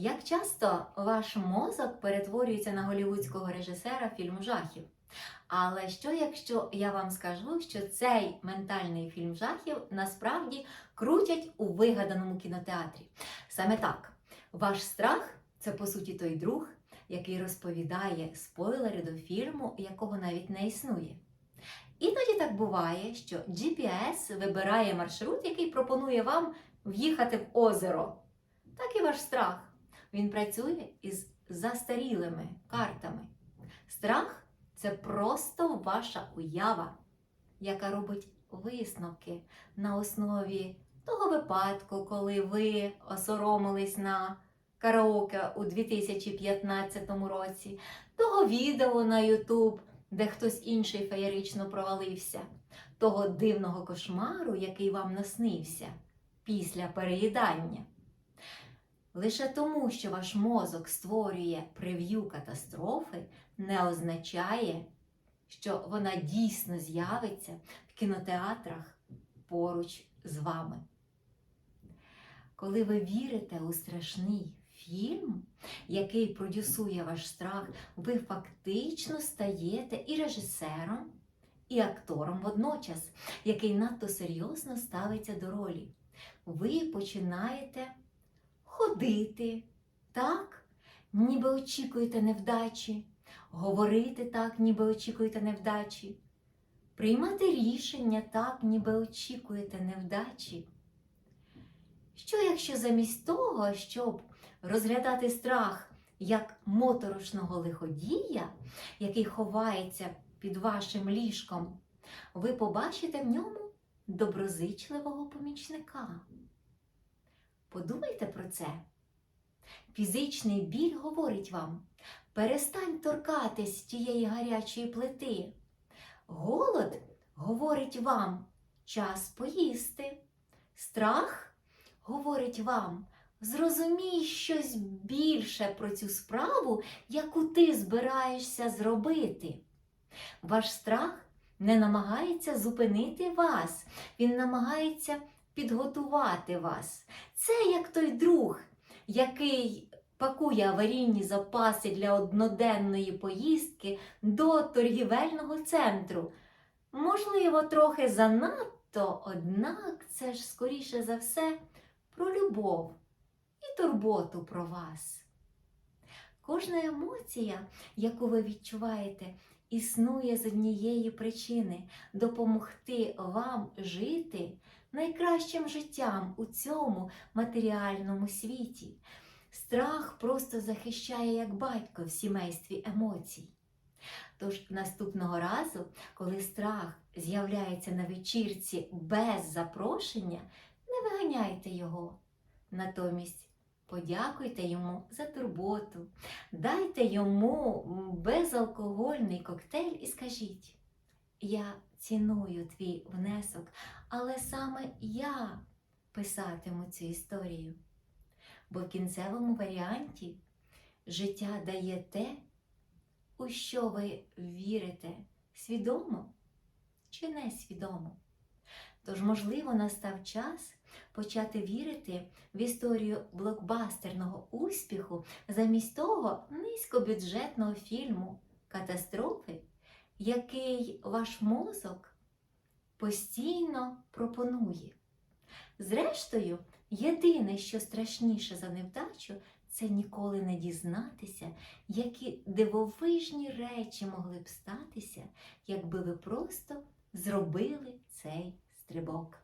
Як часто ваш мозок перетворюється на голівудського режисера фільму жахів? Але що якщо я вам скажу, що цей ментальний фільм жахів насправді крутять у вигаданому кінотеатрі? Саме так, ваш страх це по суті той друг, який розповідає спойлери до фільму, якого навіть не існує. Іноді так буває, що GPS вибирає маршрут, який пропонує вам в'їхати в озеро. Так і ваш страх. Він працює із застарілими картами. Страх це просто ваша уява, яка робить висновки на основі того випадку, коли ви осоромились на караоке у 2015 році, того відео на YouTube, де хтось інший феєрично провалився, того дивного кошмару, який вам наснився після переїдання. Лише тому, що ваш мозок створює прев'ю катастрофи, не означає, що вона дійсно з'явиться в кінотеатрах поруч з вами. Коли ви вірите у страшний фільм, який продюсує ваш страх, ви фактично стаєте і режисером, і актором водночас, який надто серйозно ставиться до ролі. Ви починаєте ходити так, ніби очікуєте невдачі, говорити так, ніби очікуєте невдачі, приймати рішення так, ніби очікуєте невдачі. Що якщо замість того, щоб розглядати страх як моторошного лиходія, який ховається під вашим ліжком, ви побачите в ньому доброзичливого помічника? Подумайте це. Фізичний біль говорить вам: перестань торкатись тієї гарячої плити. Голод говорить вам час поїсти. Страх говорить вам, зрозумій щось більше про цю справу, яку ти збираєшся зробити. Ваш страх не намагається зупинити вас, він намагається підготувати вас. Це як той друг, який пакує аварійні запаси для одноденної поїздки до торгівельного центру. Можливо, трохи занадто, однак це ж скоріше за все про любов і турботу про вас. Кожна емоція, яку ви відчуваєте, існує з однієї причини допомогти вам жити найкращим життям у цьому матеріальному світі. Страх просто захищає як батько в сімействі емоцій. Тож наступного разу, коли страх з'являється на вечірці без запрошення, не виганяйте його. Натомість подякуйте йому за турботу, дайте йому безалкогольний коктейль і скажіть: Я ціную твій внесок, але саме я писатиму цю історію. Бо в кінцевому варіанті життя дає те, у що ви вірите свідомо чи несвідомо. Тож, можливо, настав час почати вірити в історію блокбастерного успіху замість того низькобюджетного фільму катастрофи, який ваш мозок постійно пропонує. Зрештою, єдине, що страшніше за невдачу, це ніколи не дізнатися, які дивовижні речі могли б статися, якби ви просто зробили цей стрибок.